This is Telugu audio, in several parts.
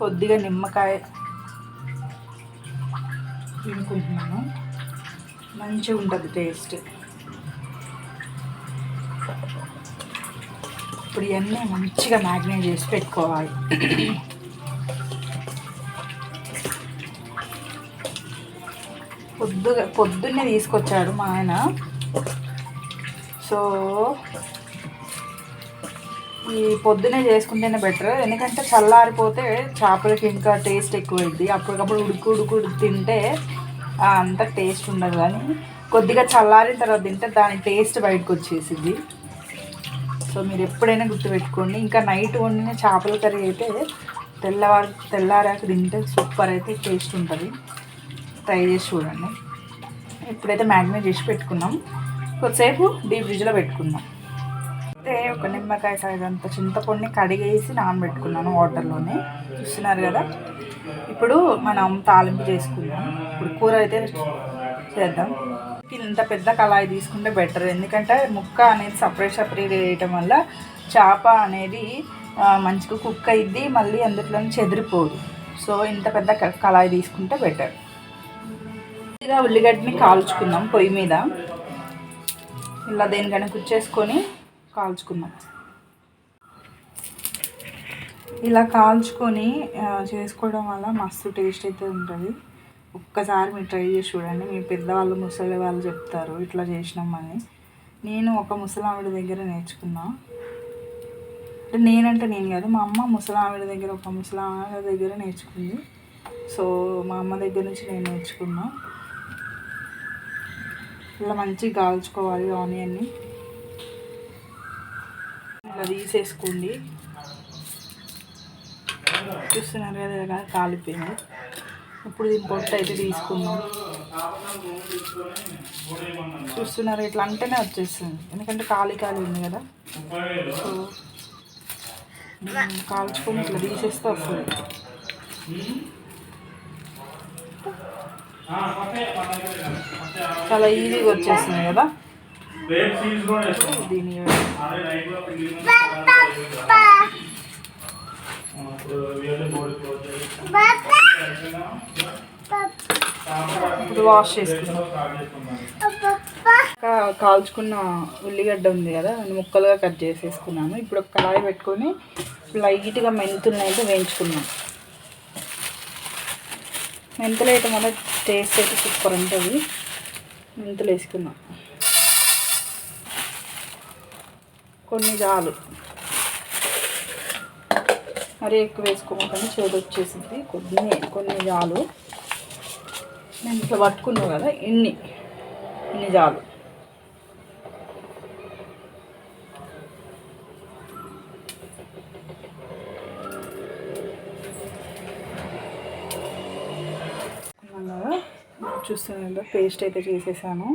కొద్దిగా నిమ్మకాయ తినుకుంటున్నాను మంచిగా ఉంటుంది టేస్ట్ ఇప్పుడు ఇవన్నీ మంచిగా మ్యాగ్నేట్ చేసి పెట్టుకోవాలి. పొద్దుగా పొద్దున్నే తీసుకొచ్చాడు మా ఆయన. సో ఈ పొద్దునే చేసుకుంటేనే బెటర్ ఎందుకంటే చల్లారిపోతే చేపలకి ఇంకా టేస్ట్ ఎక్కువైద్ది. అప్పటికప్పుడు ఉడుకు ఉడుకు తింటే అంత టేస్ట్ ఉండదు. కానీ కొద్దిగా చల్లారిన తర్వాత తింటే దాని టేస్ట్ బయటకు వచ్చేసింది సో మీరు ఎప్పుడైనా గుర్తుపెట్టుకోండి. ఇంకా నైట్ వండిన చేపల కర్రీ అయితే తెల్లవారు తెల్లారాక తింటే సూపర్ అయితే టేస్ట్ ఉంటుంది. ట్రై చేసి చూడండి. ఇప్పుడైతే మ్యాగ్నేట్ చేసి పెట్టుకున్నాం. కొద్దిసేపు డీప్ ఫ్రిడ్జ్లో పెట్టుకుందాం. అయితే ఒక నిమ్మకాయ సైజ్ అంత చింతపండుని కడిగేసి నానబెట్టుకున్నాను వాటర్లోనే. చూస్తున్నారు కదా? ఇప్పుడు మనం తాలింపు చేసుకుందాం. ఇప్పుడు కూర అయితే చేద్దాం. ఇంత పెద్ద కళాయి తీసుకుంటే బెటర్. ఎందుకంటే ముక్క అనేది సపరేట్ సపరేట్ వేయటం వల్ల చేప అనేది మంచిగా కుక్ అయ్యిద్ది మళ్ళీ అందులో చెదిరిపోదు. సో ఇంత పెద్ద కళాయి తీసుకుంటే బెటర్. ఇలా ఉల్లిగడ్డని కాల్చుకుందాం పొయ్యి మీద. ఇలా దేనికైనా కుచ్చేసుకొని కాల్చుకుందాం ఇలా కాల్చుకొని చేసుకోవడం వల్ల మస్తు టేస్ట్ అయితే ఉంటుంది. ఒక్కసారి మీరు ట్రై చేసి చూడండి. మీ పెద్దవాళ్ళు ముసలి వాళ్ళు చెప్తారు ఇట్లా చేసినామని నేను ఒక ముసలావిడ దగ్గర నేర్చుకున్నా. అంటే నేనంటే నేను కాదు మా అమ్మ ముసలావిడ దగ్గర ఒక ముసలావిడ దగ్గర నేర్చుకుంది. సో మా అమ్మ దగ్గర నుంచి నేను నేర్చుకున్నా. ఇలా మంచిగా కాల్చుకోవాలి ఆనియన్ని. ఇలా తీసేసుకోండి. చూస్తున్నారు కదా ఇలా కాలిపోయింది. ఇప్పుడు దీని పొట్టు అయితే తీసుకుందాం. చూస్తున్నారు ఇట్లా అంటేనే వచ్చేస్తుంది. ఎందుకంటే కాలి కాలి ఉంది కదా. సో కాల్చుకొని ఇట్లా తీసేస్తే వస్తుంది. చాలా ఈజీగా వచ్చేస్తుంది కదా. దీని ఇప్పుడు వాష్ చేసుకుందాం. ఇంకా కాల్చుకున్న ఉల్లిగడ్డ ఉంది కదా ముక్కలుగా కట్ చేసేసుకున్నాను ఇప్పుడు ఒక కళాయి పెట్టుకొని లైట్గా మెంతులను అయితే వేయించుకున్నాం మెంతులు వేయటం వల్ల టేస్ట్ అయితే సూపర్ ఉంటుంది. మెంతులు వేసుకున్నాం కొన్ని చాలు. మరీ ఎక్కువ వేసుకోకుండా చేదు వచ్చేసింది. కొన్ని కొన్ని చాలు. నేను ఇట్లా పట్టుకున్నావు కదా ఇన్ని ఇన్ని చాలు. చూస్తున్నా చూస్తున్నాను పేస్ట్ అయితే చేసేసాను.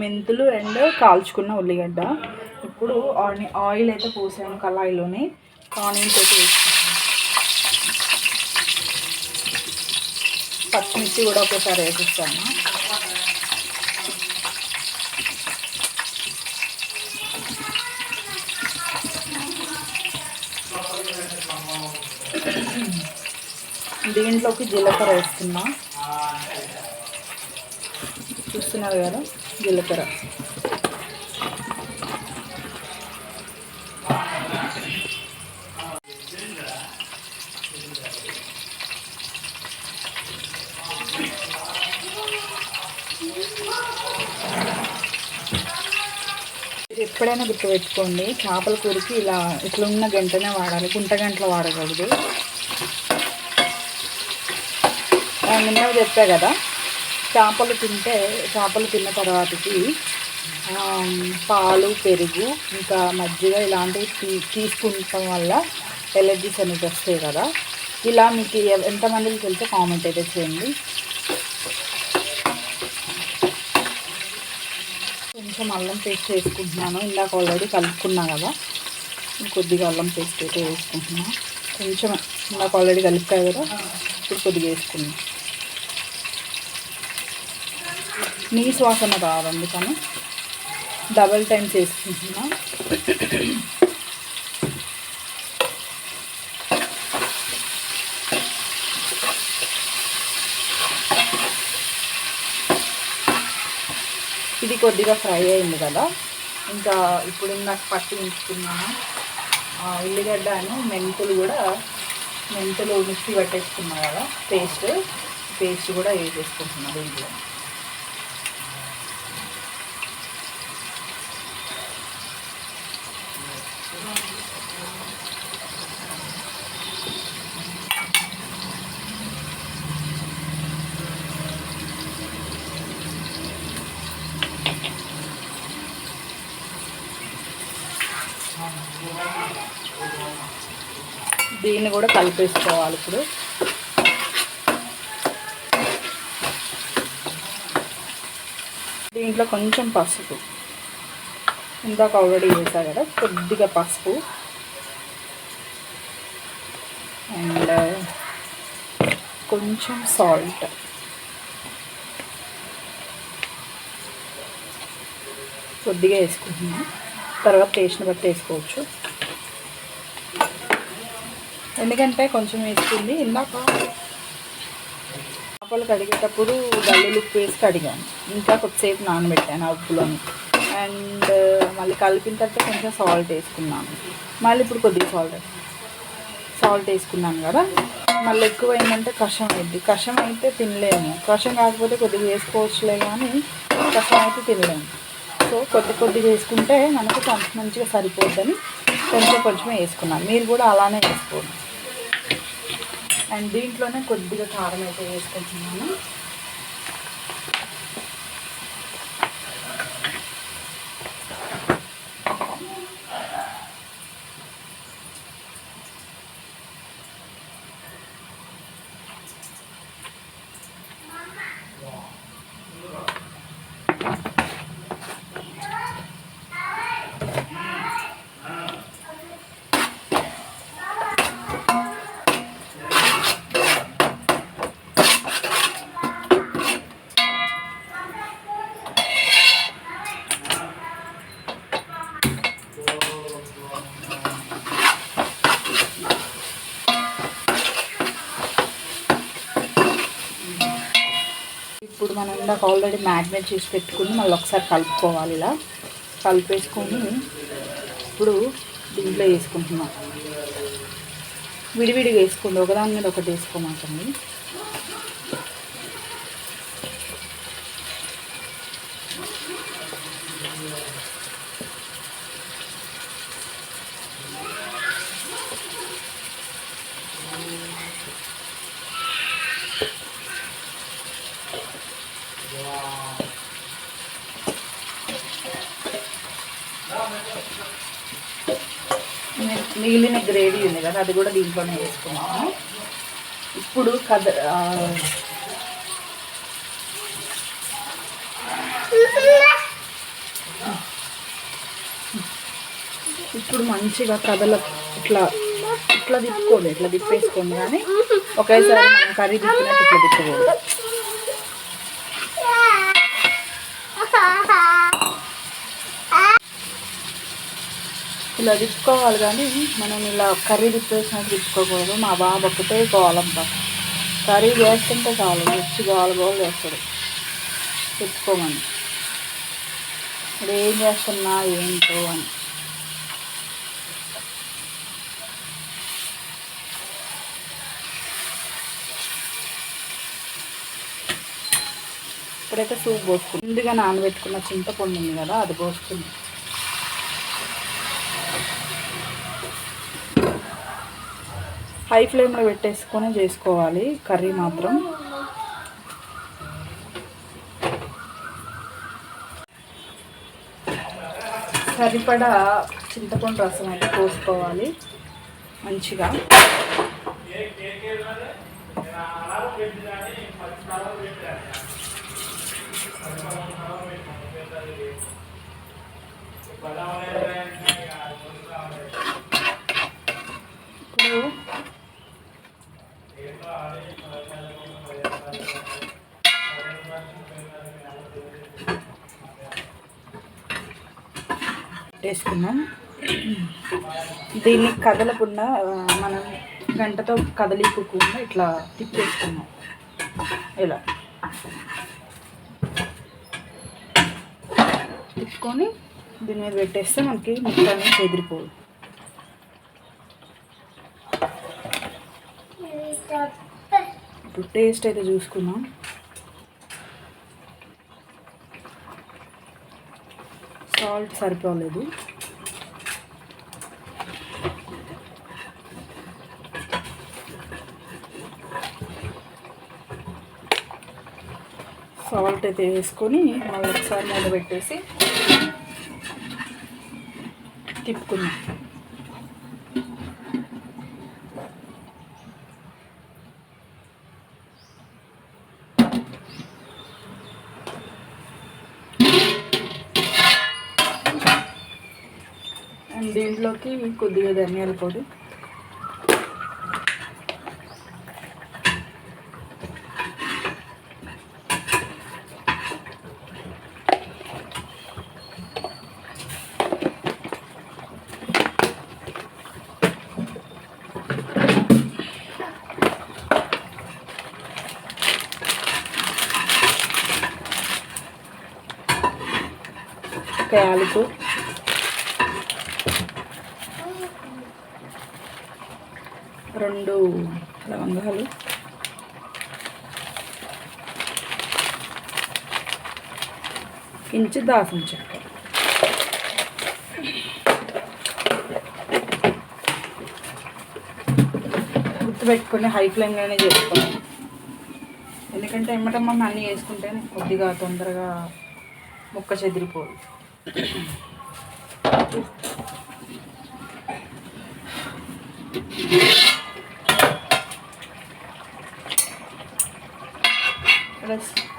మెంతులు అండ్ కాల్చుకున్న ఉల్లిగడ్డ. ఇప్పుడు ఆని ఆయిల్ అయితే పోసాను కళాయిలోని. ఆనియన్స్ అయితే పచ్చిమిర్చి కూడా ఒకసారి వేసిస్తాను. దీంట్లోకి జీలకర్ర వేస్తున్నా. చూస్తున్నారు కదా? జీలకర్ర. ఎప్పుడైనా గుర్తుపెట్టుకోండి. చేపల కూరకి ఇలా ఇట్లా ఉన్న గంటనే వాడాలి. గుంట గంటలో వాడకూడదు. నిన్న చెప్పా కదా చేపలు తింటే చేపలు తిన్న తర్వాతకి పాలు పెరుగు ఇంకా మజ్జిగ ఇలాంటివి తీ తీసుకుంటాం వల్ల ఎలర్జీస్ అనేది వస్తాయి కదా. ఇలా మీకు ఎంతమందికి తెలిస్తే కామెంట్ అయితే చేయండి. కొంచెం అల్లం పేస్ట్ వేసుకుంటున్నాను. ఇందాక ఆల్రెడీ కలుపుకున్నా కదా. కొద్దిగా అల్లం పేస్ట్ అయితే వేసుకుంటున్నా. కొంచెం ఇందాక ఆల్రెడీ కలుపుతా కదా. ఇప్పుడు కొద్దిగా వేసుకున్నాను నీ వాసన రాదు అందుకని డబల్ టైమ్స్ వేసుకుంటున్నాను ఇది కొద్దిగా ఫ్రై అయింది కదా. ఇంకా ఇప్పుడు నాకు పట్టి ఉంచుకున్నాను. ఉల్లిగడ్డ అని మెంతులు కూడా మెంతులు మిక్సీ పట్టేసుకున్నా కదా పేస్ట్. పేస్ట్ కూడా వేసేసుకుంటున్నాను దీంట్లో దీన్ని కూడా కలిపేసుకోవాలి ఇప్పుడు. దీంట్లో కొంచెం పసుపు. ఇందాక ఆల్రెడీ వేసా కదా కొద్దిగా పసుపు. అండ్ కొంచెం సాల్ట్ కొద్దిగా వేసుకుంటున్నాను తర్వాత టేస్ట్ని బట్టి వేసుకోవచ్చు. ఎందుకంటే కొంచెం వేసుకుంది. ఇందాక చేపలు కడిగేటప్పుడు గల్లులు ఉప్పు వేసి కడిగాను. ఇంకా కొద్దిసేపు నానబెట్టాను ఆ ఉప్పులోని. అండ్ మళ్ళీ కలిపిన తర్వాత కొంచెం సాల్ట్ వేసుకున్నాను. మళ్ళీ ఇప్పుడు కొద్దిగా సాల్ట్ సాల్ట్ వేసుకున్నాను కదా. మళ్ళీ ఎక్కువైందంటే కషం అయింది కషం అయితే తినలేము. కషం కాకపోతే కొద్దిగా వేసుకోవచ్చులే కానీ కషం అయితే తినలేము. సో కొద్ది కొద్దిగా వేసుకుంటే మనకు మంచిగా సరిపోతుంది. కొంచెం కొంచెం వేసుకున్నాం. మీరు కూడా అలానే వేసుకోండి. అండ్ దీంట్లోనే కొద్దిగా కారం అయితే వేసుకుంటున్నాను ఇప్పుడు మనం ఇందాక ఆల్రెడీ మ్యాగ్నేట్ చేసి పెట్టుకుని మళ్ళీ ఒకసారి కలుపుకోవాలి ఇలా. కలిపేసుకొని ఇప్పుడు దీంట్లో వేసుకుంటున్నాం. విడివిడిగా వేసుకోండి. ఒకదాని మీద ఒకటి వేసుకోమాకండి మిగిలిన గ్రేవీ ఉంది కదా అది కూడా దీంట్లోనే వేసుకున్నాము. ఇప్పుడు కద ఇప్పుడు మంచిగా కథల ఇట్లా ఇట్లా తిప్పుకోండి ఇట్లా తిప్పేసుకోండి కానీ ఒకేసారి మనం కర్రీ తిప్పినట్టు ఇట్లా తిప్పకూడదు ఇలా తిప్పుకోవాలి కానీ మనం ఇలా కర్రీ తిప్పేసినట్టు తిప్పుకోకూడదు. మా బాబు ఒక్కటే కావాలంట కర్రీ చేస్తుంటే చాలు రుచి కావాలి గోలు చేస్తాడు. తిప్పుకోమని. ఇప్పుడు ఏం చేస్తున్నా ఏంటో అని. ఇప్పుడైతే సూప్ పోసుకుంది ముందుగా నానబెట్టుకున్న చింతపండు ఉంది కదా అది పోసుకుంది హై ఫ్లేమ్లో పెట్టేసుకొని చేసుకోవాలి కర్రీ మాత్రం. సరిపడా చింతపండు రసం అయితే పోసుకోవాలి మంచిగా. ఇప్పుడు వేసుకున్నాం దీన్ని కదలకుండా మనం గంటతో కదలిపోకుండా ఇట్లా తిప్పేసుకున్నాం. ఇలా. తిప్పుకొని దీని మీద పెట్టేస్తే మనకి ముక్క అనేది ఎదిరిపోదు ఇప్పుడు టేస్ట్ అయితే చూసుకుందాం. సాల్ట్ సరిపోలేదు. సాల్ట్ అయితే వేసుకొని మళ్ళీ ఒకసారి మూత పెట్టేసి తిప్పుకుందాం. దీంట్లోకి కొద్దిగా ధనియాల పొడి. ఒక యాలకు రెండు లవంగాలు. ఇంచు దాసం చెక్క. గుర్తుపెట్టుకుని హై ఫ్లేమ్లోనే చేసుకోవాలి. ఎందుకంటే ఎమ్మటమ్మ అన్నీ వేసుకుంటే కొద్దిగా తొందరగా ముక్క చెదిరిపోదు. ఇక్కడ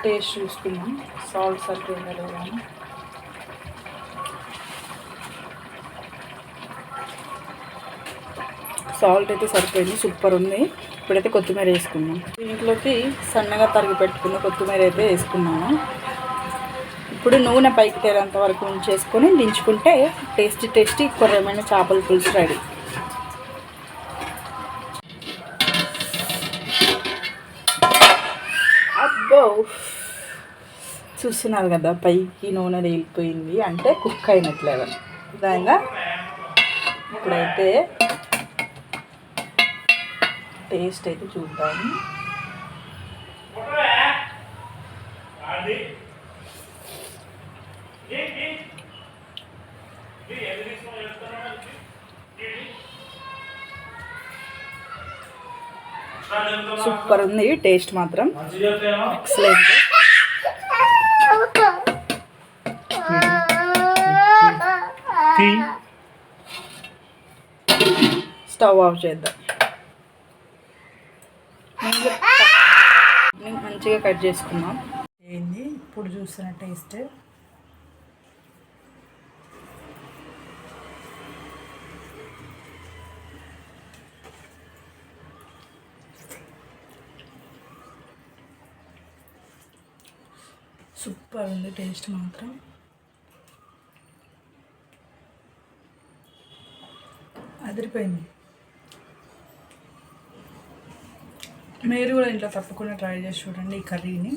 టేస్ట్ చూసుకుందాం. సాల్ట్ సరిపోయిందా లేదా సాల్ట్ అయితే సరిపోయింది సూపర్ ఉంది. ఇప్పుడైతే కొత్తిమీర వేసుకున్నాం దీంట్లోకి సన్నగా తరిగి పెట్టుకున్న కొత్తిమీర అయితే వేసుకున్నాను. ఇప్పుడు నూనె పైకి తేలేంత వరకు ఉంచేసుకొని దించుకుంటే టేస్టీ టేస్టీ కొర్రమైన చేపల పులుసు రెడీ. అబ్బో! చూస్తున్నారు కదా పైకి నూనె తేలిపోయింది అంటే కుక్ అయినట్లే విధంగా ఇప్పుడైతే టేస్ట్ అయితే చూద్దాము సూపర్ ఉంది టేస్ట్ మాత్రం. ఎక్సలెంట్ స్టవ్ ఆఫ్ చేద్దాం. మంచిగా కట్ చేసుకున్నాం ఏంది? ఇప్పుడు చూస్తున్న టేస్ట్. సూపర్ ఉంది టేస్ట్ మాత్రం. అదిరిపోయింది. మీరు కూడా ఇంట్లో తప్పకుండా ట్రై చేసి చూడండి ఈ కర్రీని.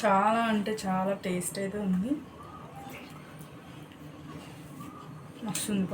చాలా అంటే చాలా టేస్ట్ అయితే ఉంది. మస్తు ఉంది